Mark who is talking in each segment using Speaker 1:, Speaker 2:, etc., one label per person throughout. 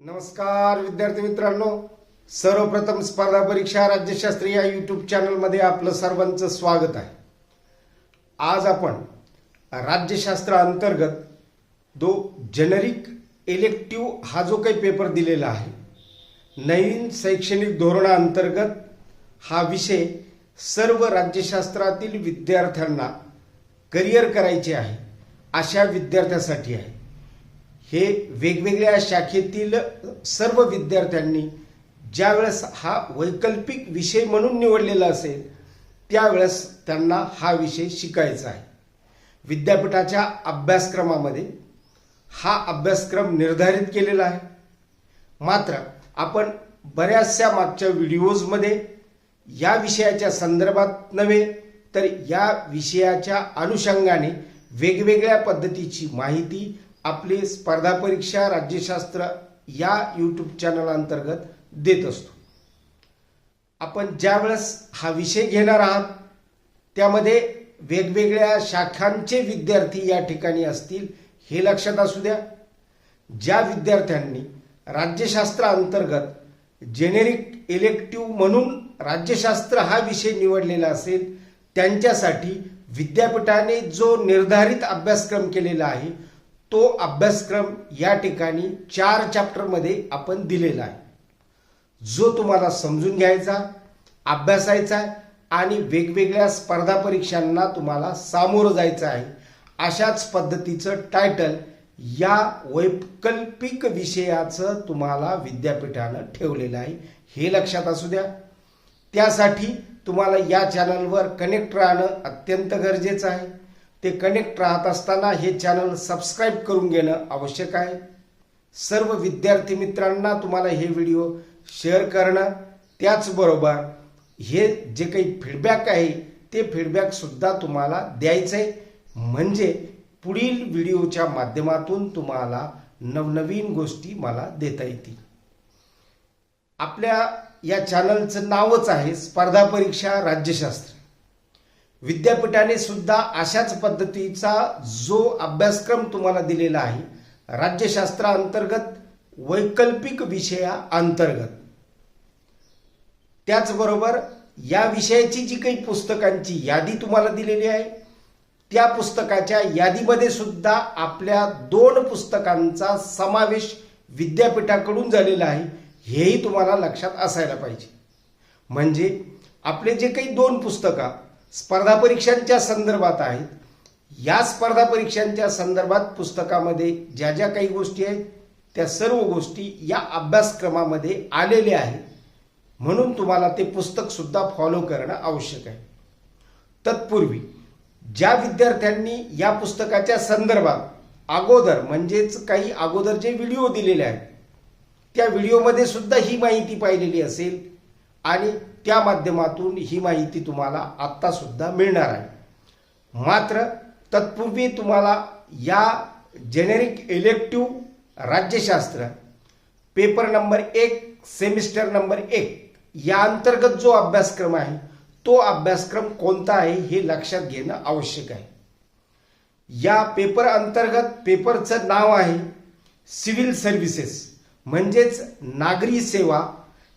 Speaker 1: नमस्कार विद्यार्थी मित्रांनो. सर्वप्रथम स्पर्धा परीक्षा राज्यशास्त्री या यूट्यूब चॅनलमध्ये आपलं सर्वांचं स्वागत आहे. आज आपण राज्यशास्त्र अंतर्गत जो जेनरिक इलेक्टिव्ह हा जो काही पेपर दिलेला आहे नवीन शैक्षणिक धोरणाअंतर्गत हा विषय सर्व राज्यशास्त्रातील विद्यार्थ्यांना करिअर करायचे आहे अशा विद्यार्थ्यासाठी आहे. हे वेगवेगळ्या शाखेतील सर्व विद्यार्थ्यांनी ज्यावेळेस हा वैकल्पिक विषय म्हणून निवडलेला असेल त्यावेळेस त्यांना हा विषय शिकायचा आहे. विद्यापीठाच्या अभ्यासक्रमामध्ये हा अभ्यासक्रम निर्धारित केलेला आहे. मात्र आपण बऱ्याचशा मागच्या व्हिडिओजमध्ये या विषयाच्या संदर्भात नव्हे तर या विषयाच्या अनुषंगाने वेगवेगळ्या पद्धतीची माहिती आपली स्पर्धा परीक्षा राज्यशास्त्र या यूट्यूब चॅनल अंतर्गत देत असतो. आपण ज्यावेळेस हा विषय घेणार आहात त्यामध्ये वेगवेगळ्या शाखांचे विद्यार्थी या ठिकाणी असतील हे लक्षात असू द्या. ज्या विद्यार्थ्यांनी राज्यशास्त्र अंतर्गत जेनेरिक इलेक्टिव्ह म्हणून राज्यशास्त्र हा विषय निवडलेला असेल त्यांच्यासाठी विद्यापीठाने जो निर्धारित अभ्यासक्रम केलेला आहे तो अभ्यासक्रम या ठिकाणी चार चॅप्टरमध्ये आपण दिलेला आहे. जो तुम्हाला समजून घ्यायचा अभ्यासायचा आहे आणि वेगवेगळ्या स्पर्धा परीक्षांना तुम्हाला सामोरं जायचं आहे अशाच पद्धतीचं टायटल या वैकल्पिक विषयाचं तुम्हाला विद्यापीठानं ठेवलेलं आहे. हे लक्षात असू द्या. त्यासाठी तुम्हाला या चॅनलवर कनेक्ट राहणं अत्यंत गरजेचं आहे. ते कनेक्ट राहत असताना हे चॅनल सबस्क्राईब करून घेणं आवश्यक आहे. सर्व विद्यार्थी मित्रांना तुम्हाला हे व्हिडिओ शेअर करणं त्याचबरोबर हे जे काही फीडबॅक आहे ते फीडबॅक सुद्धा तुम्हाला द्यायचं आहे म्हणजे पुढील व्हिडिओच्या माध्यमातून तुम्हाला नवनवीन गोष्टी मला देता येतील. आपल्या या चॅनलचं नावच आहे स्पर्धा परीक्षा राज्यशास्त्र. विद्यापीठाने सुद्धा अशाच पद्धतीचा जो अभ्यासक्रम तुम्हाला दिलेला आहे राज्यशास्त्राअंतर्गत वैकल्पिक विषया अंतर्गत. त्याचबरोबर या विषयाची जी काही पुस्तकांची यादी तुम्हाला दिलेली आहे त्या पुस्तकाच्या यादीमध्ये सुद्धा आपल्या दोन पुस्तकांचा समावेश विद्यापीठाकडून झालेला आहे हेही तुम्हाला लक्षात असायला पाहिजे. म्हणजे आपले जे काही दोन पुस्तकं स्पर्धा परीक्षांच्या संदर्भात आहेत या स्पर्धा परीक्षांच्या संदर्भात पुस्तकामध्ये ज्या ज्या काही गोष्टी आहेत त्या सर्व गोष्टी या अभ्यासक्रमामध्ये आलेल्या आहेत. म्हणून तुम्हाला ते पुस्तकसुद्धा फॉलो करणं आवश्यक आहे. तत्पूर्वी ज्या विद्यार्थ्यांनी या पुस्तकाच्या संदर्भात अगोदर म्हणजेच काही अगोदर जे व्हिडिओ दिलेले आहेत त्या व्हिडिओमध्ये सुद्धा ही माहिती पाहिलेली असेल आणि त्या माध्यमातून ही माहिती तुम्हाला आत्तासुद्धा मिळणार आहे. मात्र तत्पूर्वी तुम्हाला या जेनेरिक इलेक्टिव्ह राज्यशास्त्र पेपर नंबर एक सेमिस्टर नंबर एक या अंतर्गत जो अभ्यासक्रम आहे तो अभ्यासक्रम कोणता आहे हे लक्षात घेणं आवश्यक आहे. या पेपर अंतर्गत पेपरचं नाव आहे सिव्हिल सर्व्हिसेस म्हणजेच नागरी सेवा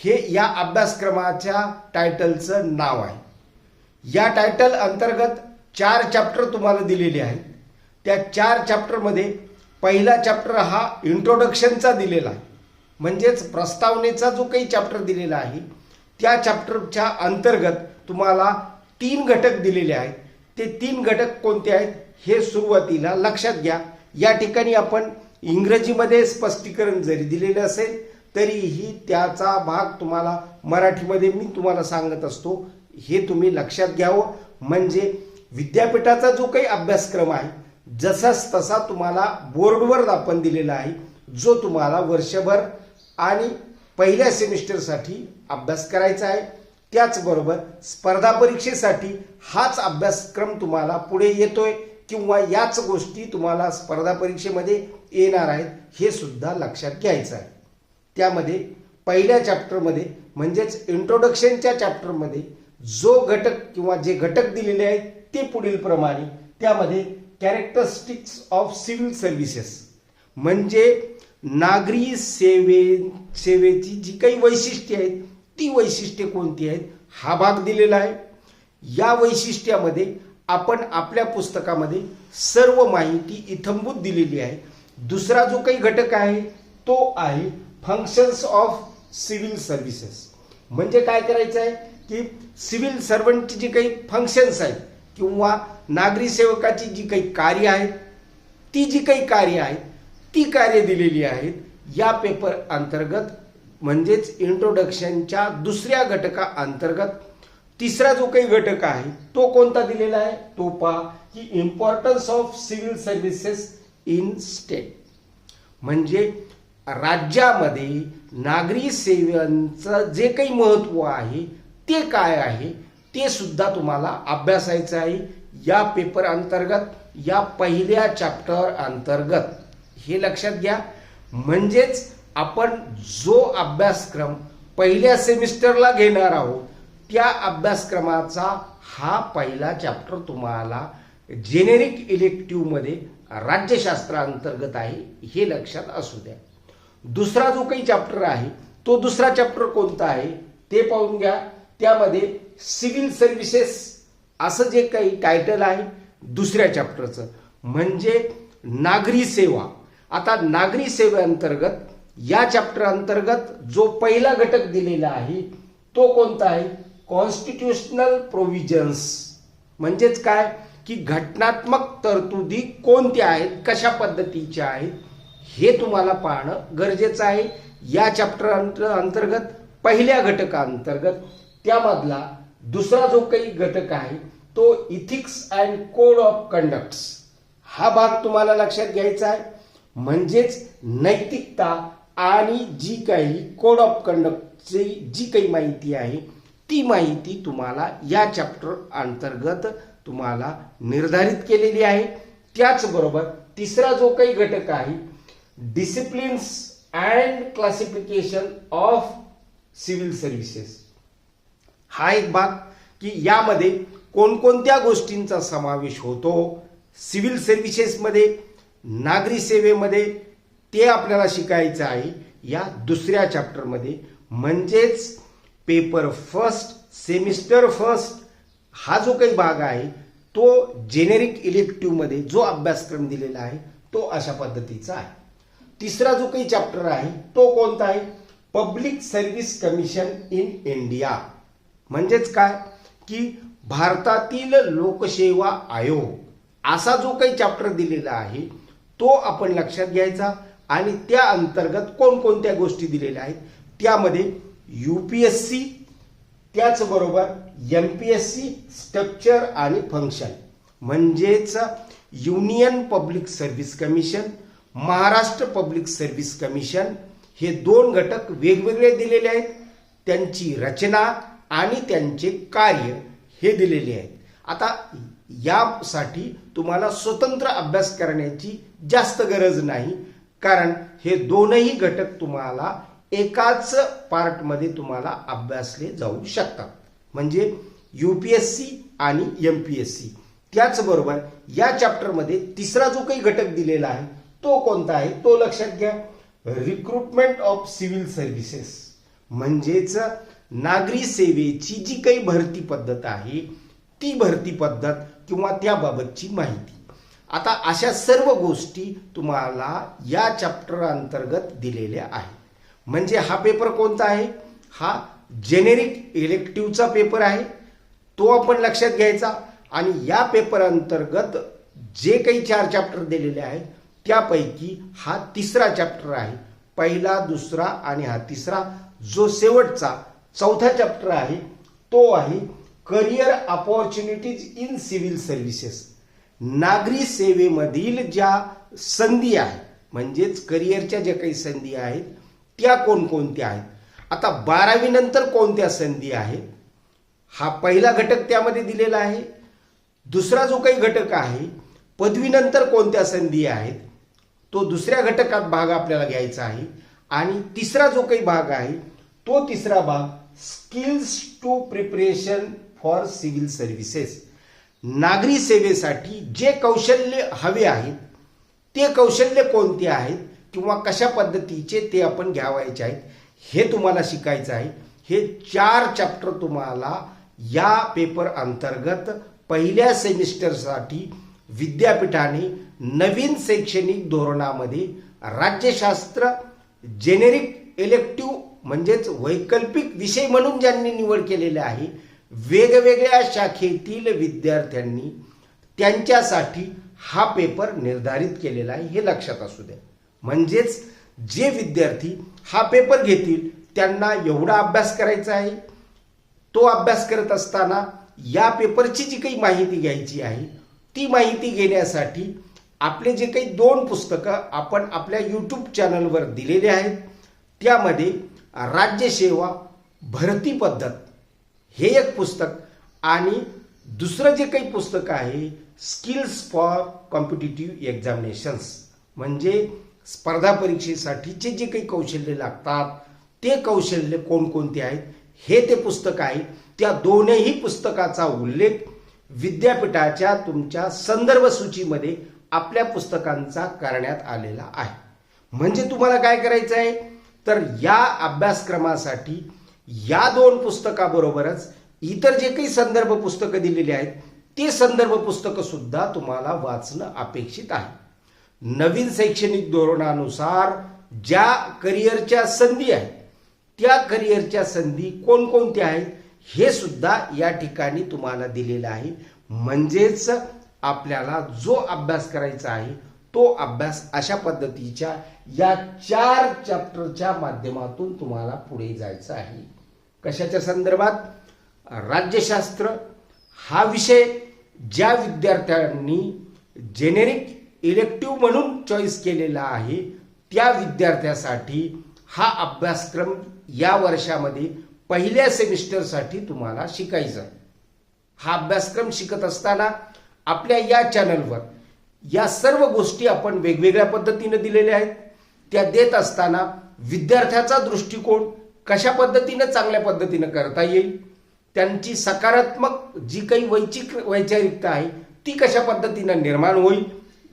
Speaker 1: हे या अभ्यासक्रमाच्या टायटलचं नाव आहे. या टायटल अंतर्गत चार चॅप्टर तुम्हाला दिलेले आहेत. त्या चार चॅप्टरमध्ये पहिला चॅप्टर हा इंट्रोडक्शनचा दिलेला आहे. म्हणजेच प्रस्तावनेचा जो काही चॅप्टर दिलेला आहे त्या चॅप्टरच्या अंतर्गत तुम्हाला तीन घटक दिलेले आहेत. ते तीन घटक कोणते आहेत हे सुरुवातीला लक्षात घ्या. या ठिकाणी आपण इंग्रजीमध्ये स्पष्टीकरण जरी दिलेलं असेल तरीही त्याचा भाग तुम्हाला मराठीमध्ये मी तुम्हाला सांगत असतो हे तुम्ही लक्षात घ्यावं. म्हणजे विद्यापीठाचा जो काही अभ्यासक्रम आहे जसाच तसा तुम्हाला बोर्डवर दापण दिलेला आहे जो तुम्हाला वर्षभर आणि पहिल्या सेमिस्टरसाठी अभ्यास करायचा आहे. त्याचबरोबर स्पर्धा परीक्षेसाठी हाच अभ्यासक्रम तुम्हाला पुढे येतोय किंवा याच गोष्टी तुम्हाला स्पर्धा परीक्षेमध्ये येणार आहेत हे सुद्धा लक्षात घ्यायचं आहे. त्यामध्ये पहिल्या चॅप्टरमध्ये म्हणजेच इंट्रोडक्शनच्या चॅप्टरमध्ये जो घटक किंवा जे घटक दिलेले आहेत ते पुढील प्रमाणे त्यामध्ये कॅरेक्टरिस्टिक्स ऑफ सिव्हिल सर्व्हिसेस म्हणजे नागरी सेवे सेवेची जी काही वैशिष्ट्ये आहेत ती वैशिष्ट्ये कोणती आहेत हा भाग दिलेला आहे. या वैशिष्ट्यामध्ये आपण आपल्या पुस्तकामध्ये सर्व माहिती इथंभूत दिलेली आहे. दुसरा जो काही घटक आहे तो आहे फंक्शन्स ऑफ सिव्हिल सर्व्हिसेस म्हणजे काय करायचं आहे की सिव्हिल सर्वंटची जी काही फंक्शन्स आहेत किंवा नागरी सेवकाची जी काही कार्य आहेत ती जी काही कार्य आहेत ती कार्य दिलेली आहेत या पेपर अंतर्गत म्हणजेच इंट्रोडक्शनच्या दुसऱ्या घटका अंतर्गत तिसरा जो काही घटक आहे तो कोणता दिलेला आहे? तो पहा की importance of civil services in state म्हणजे राज्यामध्ये नागरी सेवांचं जे काही महत्त्व आहे ते काय आहे ते सुद्धा तुम्हाला अभ्यासायचं आहे. या पेपर अंतर्गत या पहिल्या चॅप्टर अंतर्गत. हे लक्षात घ्या. म्हणजेच आपण जो अभ्यासक्रम पहिल्या सेमिस्टरला घेणार आहोत त्या अभ्यासक्रमाचा हा पहिला चॅप्टर तुम्हाला जेनेरिक इलेक्टिव्हमध्ये राज्यशास्त्राअंतर्गत आहे हे लक्षात असू द्या. दुसरा जो काही चॅप्टर आहे तो दुसरा चॅप्टर कोणता आहे ते पाहून घ्या. त्यामध्ये सिव्हिल सर्व्हिसेस असं जे काही टायटल आहे दुसऱ्या चॅप्टरचं म्हणजे नागरी सेवा. आता नागरी सेवेअंतर्गत या चॅप्टर अंतर्गत जो पहिला घटक दिलेला आहे तो कोणता आहे? कॉन्स्टिट्युशनल प्रोव्हिजन्स म्हणजेच काय? की घटनात्मक तरतुदी कोणत्या आहेत? कशा पद्धतीच्या आहेत? हे तुम्हाला पाहणं गरजेचं आहे. या चॅप्टर अंतर्गत पहिल्या घटकाअंतर्गत त्यामधला दुसरा जो काही घटक आहे तो ethics and code of conducts हा भाग तुम्हाला लक्षात घ्यायचा आहे. म्हणजेच नैतिकता आणि जी काही कोड ऑफ कंडक्टची जी काही माहिती आहे ती माहिती तुम्हाला या चॅप्टर अंतर्गत तुम्हाला निर्धारित केलेली आहे. त्याचबरोबर तिसरा जो काही घटक आहे disciplines and classification of civil services हा एक भाग की यामध्ये कोणकोणत्या गोष्टींचा समावेश होतो? सिव्हिल सर्व्हिसेसमध्ये नागरी सेवेमध्ये ते आपल्याला शिकायचं आहे. या दुसऱ्या चॅप्टरमध्ये म्हणजेच पेपर फर्स्ट सेमिस्टर फर्स्ट हा जो काही भाग आहे तो जेनेरिक इलेक्टिव्हमध्ये जो अभ्यासक्रम दिलेला आहे तो अशा पद्धतीचा आहे. तिसरा जो काही चॅप्टर आहे तो कोणता आहे? Public service commission in India म्हणजेच काय? की भारतातील लोकसेवा आयोग. असा जो काही चॅप्टर दिलेला आहे तो आपण लक्षात घ्यायचा. आणि त्या अंतर्गत कोणकोणत्या गोष्टी दिलेल्या आहेत? त्यामध्ये यू पी एस सी त्याचबरोबर M P S C structure आणि फंक्शन म्हणजेच union public service commission Maharashtra public service commission हे दोन घटक वेगवेगळे दिलेले आहेत. त्यांची रचना आणि त्यांचे कार्य हे दिलेले आहेत. आता यासाठी तुम्हाला स्वतंत्र अभ्यास करण्याची जास्त गरज नाही कारण हे दोनही घटक तुम्हाला एकाच पार्टमध्ये तुम्हाला अभ्यासले जाऊ शकतात. म्हणजे यू पी एस सी आणि एम पी एस सी त्याचबरोबर या चॅप्टरमध्ये तिसरा जो काही घटक दिलेला आहे तो कोणता आहे? तो लक्षात घ्या. रिक्रुटमेंट ऑफ सिव्हिल सर्व्हिसेस म्हणजेच नागरी सेवेची जी काही भरती पद्धत आहे ती भरती पद्धत किंवा त्याबाबतची माहिती. आता अशा सर्व गोष्टी तुम्हाला या चॅप्टर अंतर्गत दिलेल्या आहेत. म्हणजे हा पेपर कोणता आहे? हा जेनेरिक इलेक्टिव्हचा पेपर आहे. तो आपण लक्षात घ्यायचा. आणि या पेपर अंतर्गत जे काही चार चॅप्टर दिलेले आहेत त्यापैकी हा तिसरा चॅप्टर आहे. पहिला दुसरा आणि हा तिसरा. जो शेवटचा चौथा चॅप्टर आहे तो आहे career opportunities in civil services नागरी सेवेमधील ज्या संधी आहेत म्हणजेच करिअरच्या ज्या काही संधी आहेत त्या कोणकोणत्या आहेत? आता बारावी नंतर कोणत्या संधी आहेत? हा पहिला घटक त्यामध्ये दिलेला आहे. दुसरा जो काही घटक आहे पदवीनंतर कोणत्या संधी आहेत? तो दुसऱ्या घटकात भाग आपल्याला घ्यायचा आहे. आणि तिसरा जो काही भाग आहे तो तिसरा भाग skills to preparation for civil services नागरी सेवेसाठी जे कौशल्य हवे आहेत ते कौशल्य कोणते आहेत किंवा कशा पद्धतीचे ते आपण घ्यावायचे आहेत हे तुम्हाला शिकायचं आहे. हे चार चॅप्टर तुम्हाला या पेपर अंतर्गत पहिल्या सेमिस्टरसाठी विद्यापीठाने नवीन शैक्षणिक धोरणामध्ये राज्यशास्त्र जेनेरिक इलेक्टिव्ह म्हणजेच वैकल्पिक विषय म्हणून ज्यांनी निवड केलेले आहे वेगवेगळ्या शाखेतील विद्यार्थ्यांनी त्यांच्यासाठी हा पेपर निर्धारित केलेला आहे हे लक्षात असू द्या म्हणजेच जे विद्यार्थी हा पेपर घेतील त्यांना एवढा अभ्यास करायचा आहे तो अभ्यास करत असताना या पेपरची जी काही माहिती घ्यायची आहे ती माहिती घेण्यासाठी आपले जे काही दोन पुस्तकं आपण आपल्या यूट्यूब चॅनलवर दिलेले आहेत त्यामध्ये राज्यसेवा भरती पद्धत हे एक पुस्तक आणि दुसरं जे काही पुस्तक आहे स्किल्स फॉर कॉम्पिटिटिव्ह एक्झामिनेशन्स म्हणजे स्पर्धा परीक्षेसाठीचे जे काही कौशल्य लागतात ते कौशल्य कोणकोणते आहेत हे ते पुस्तक आहे. त्या दोनही पुस्तकाचा उल्लेख विद्यापीठाच्या तुमच्या संदर्भ सूचीमध्ये आपल्या पुस्तकांचा करण्यात आलेला आहे. म्हणजे तुम्हाला काय करायचं आहे? तर या अभ्यासक्रमासाठी या दोन पुस्तकाबरोबरच इतर जे काही संदर्भ पुस्तकं दिलेली आहेत ते संदर्भ पुस्तकं सुद्धा तुम्हाला वाचणं अपेक्षित आहे. नवीन शैक्षणिक धोरणानुसार ज्या करिअरच्या संधी आहेत त्या करिअरच्या संधी कोणकोणत्या आहेत? हे सुद्धा या ठिकाणी तुम्हाला दिलेलं आहे. म्हणजेच आपल्याला जो अभ्यास करायचा आहे तो अभ्यास अशा पद्धतीच्या या चार चॅप्टरच्या माध्यमातून तुम्हाला पुढे जायचं आहे. कशाच्या संदर्भात? राज्यशास्त्र हा विषय ज्या विद्यार्थ्यांनी जेनेरिक इलेक्टिव्ह म्हणून चॉईस केलेला आहे त्या विद्यार्थ्यासाठी हा अभ्यासक्रम या वर्षामध्ये पहिल्या सेमिस्टरसाठी तुम्हाला शिकायचं आहे. हा अभ्यासक्रम शिकत असताना आपल्या या चॅनलवर या सर्व गोष्टी आपण वेगवेगळ्या पद्धतीने दिलेल्या आहेत त्या देत असताना विद्यार्थ्याचा दृष्टिकोन कशा पद्धतीनं चांगल्या पद्धतीनं करता येईल त्यांची सकारात्मक जी काही वैचिक वैचारिकता आहे ती कशा पद्धतीनं निर्माण होईल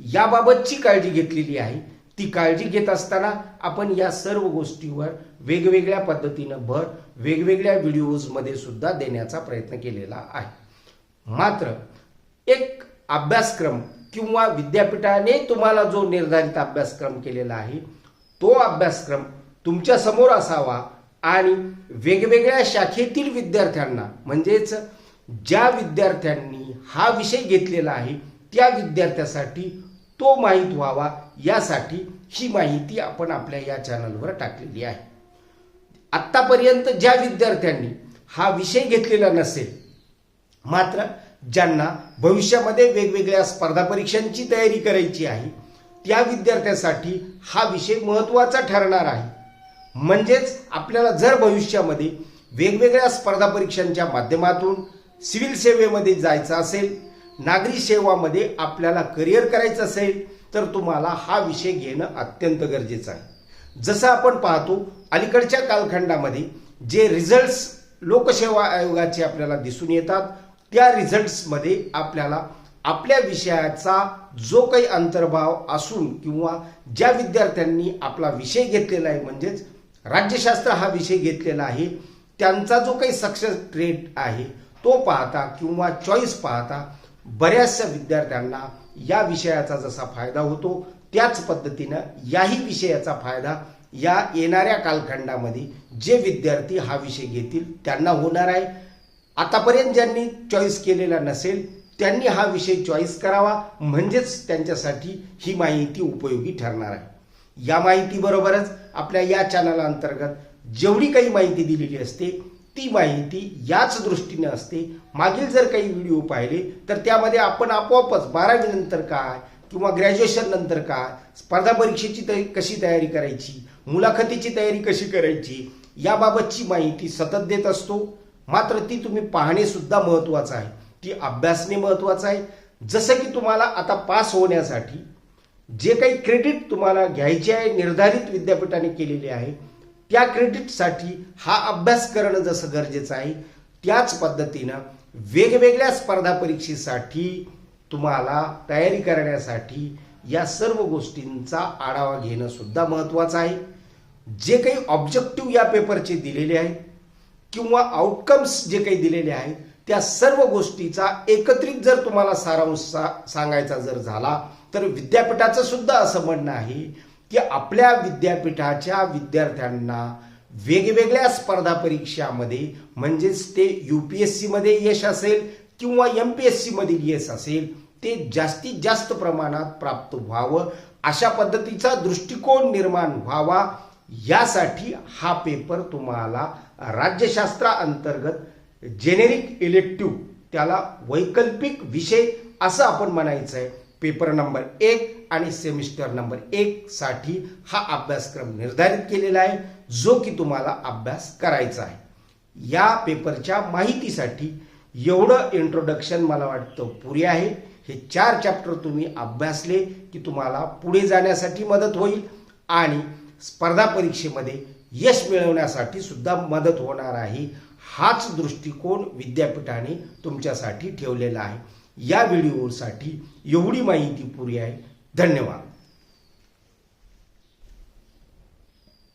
Speaker 1: याबाबतची काळजी घेतलेली आहे ती काळजी घेत असताना आपण या सर्व गोष्टीवर वेगवेगळ्या पद्धतीनं भर वेगवेगळ्या व्हिडिओजमध्ये सुद्धा देण्याचा प्रयत्न केलेला आहे. मात्र एक अभ्यासक्रम किंवा विद्यापीठाने तुम्हाला जो निर्धारित अभ्यासक्रम केलेला आहे तो अभ्यासक्रम तुमच्यासमोर असावा आणि वेगवेगळ्या शाखेतील विद्यार्थ्यांना म्हणजेच ज्या विद्यार्थ्यांनी हा विषय घेतलेला आहे त्या विद्यार्थ्यासाठी तो माहीत व्हावा यासाठी ही माहिती आपण आपल्या या चॅनलवर टाकलेली आहे. आत्तापर्यंत ज्या विद्यार्थ्यांनी हा विषय घेतलेला नसेल मात्र ज्यांना भविष्यामध्ये वेगवेगळ्या स्पर्धा परीक्षांची तयारी करायची आहे त्या विद्यार्थ्यासाठी हा विषय महत्त्वाचा ठरणार आहे. म्हणजेच आपल्याला जर भविष्यामध्ये वेगवेगळ्या स्पर्धा परीक्षांच्या माध्यमातून सिव्हिल सेवेमध्ये जायचं असेल नागरी सेवामध्ये आपल्याला करिअर करायचं असेल तर तुम्हाला हा विषय घेणं अत्यंत गरजेचं आहे. जसं आपण पाहतो अलीकडच्या कालखंडामध्ये जे रिझल्ट्स लोकसेवा आयोगाचे आपल्याला दिसून येतात त्या रिझल्ट्समध्ये आपल्याला आपल्या विषयाचा जो काही अंतर्भाव असून किंवा ज्या विद्यार्थ्यांनी आपला विषय घेतलेला आहे म्हणजेच राज्यशास्त्र हा विषय घेतलेला आहे त्यांचा जो काही सक्सेस रेट आहे तो पाहता किंवा चॉईस पाहता बऱ्याचशा विद्यार्थ्यांना या विषयाचा जसा फायदा होतो त्याच पद्धतीनं याही विषयाचा फायदा या येणाऱ्या कालखंडामध्ये जे विद्यार्थी हा विषय घेतील त्यांना होणार आहे. आतापर्यंत ज्यांनी चॉईस केलेला नसेल त्यांनी हा विषय चॉईस करावा म्हणजेच त्यांच्यासाठी ही माहिती उपयोगी ठरणार आहे. या माहितीबरोबरच आपल्या या चॅनल अंतर्गत जेवढी काही माहिती दिलेली असते ती माहिती याच दृष्टीने असते. मागील जर काही व्हिडिओ पाहिले तर त्यामध्ये आपण आपोआपच बारावी नंतर काय किंवा ग्रॅज्युएशन नंतर काय स्पर्धा परीक्षेची तयारी कशी तयारी करायची मुलाखतीची तयारी कशी करायची याबाबतची माहिती सतत देत असतो. मात्र ती तुम्ही पाहणे सुद्धा महत्त्वाचं आहे. ती अभ्यासणे महत्त्वाचं आहे. जसं की तुम्हाला आता पास होण्यासाठी जे काही क्रेडिट तुम्हाला घ्यायचे आहे निर्धारित विद्यापीठाने केलेले आहे त्या क्रेडिटसाठी हा अभ्यास करणं जसं गरजेचं आहे त्याच पद्धतीनं वेगवेगळ्या स्पर्धा परीक्षेसाठी तुम्हाला तयारी करण्यासाठी या सर्व गोष्टींचा आढावा घेणं सुद्धा महत्वाचं आहे. जे काही ऑब्जेक्टिव्ह या पेपरचे दिलेले आहेत किंवा आउटकम्स जे काही दिलेले आहेत त्या सर्व गोष्टीचा एकत्रित जर तुम्हाला सारांश सा- सांगायचा जर झाला तर विद्यापीठाचं सुद्धा असं म्हणणं आहे की आपल्या विद्यापीठाच्या विद्यार्थ्यांना वेगवेगळ्या स्पर्धा परीक्षामध्ये म्हणजेच ते यू पी एस सीमध्ये यश असेल किंवा एम पी एस सीमधील यश असेल ते जास्तीत जास्त प्रमाणात प्राप्त व्हावं. अशा पद्धतीचा दृष्टिकोन निर्माण व्हावा. यासाठी हा पेपर तुम्हाला राज्यशास्त्राअंतर्गत जेनेरिक इलेक्टिव्ह त्याला वैकल्पिक विषय असं आपण म्हणायचं आहे पेपर नंबर एक आणि सेमिस्टर नंबर एक साठी हा अभ्यासक्रम निर्धारित केलेला आहे जो की तुम्हाला अभ्यास करायचा आहे. या पेपरच्या माहितीसाठी एवढं इंट्रोडक्शन मला वाटतं पुरे आहे. हे चार चॅप्टर तुम्ही अभ्यासले की तुम्हाला पुढे जाण्यासाठी मदत होईल आणि स्पर्धा परीक्षेमध्ये यश मिळवण्यासाठी सुद्धा मदत होणार आहे. हाच दृष्टिकोन विद्यापीठाने तुमच्यासाठी ठेवलेला आहे. या व्हिडिओसाठी एवढी माहिती पुरी आहे. धन्यवाद.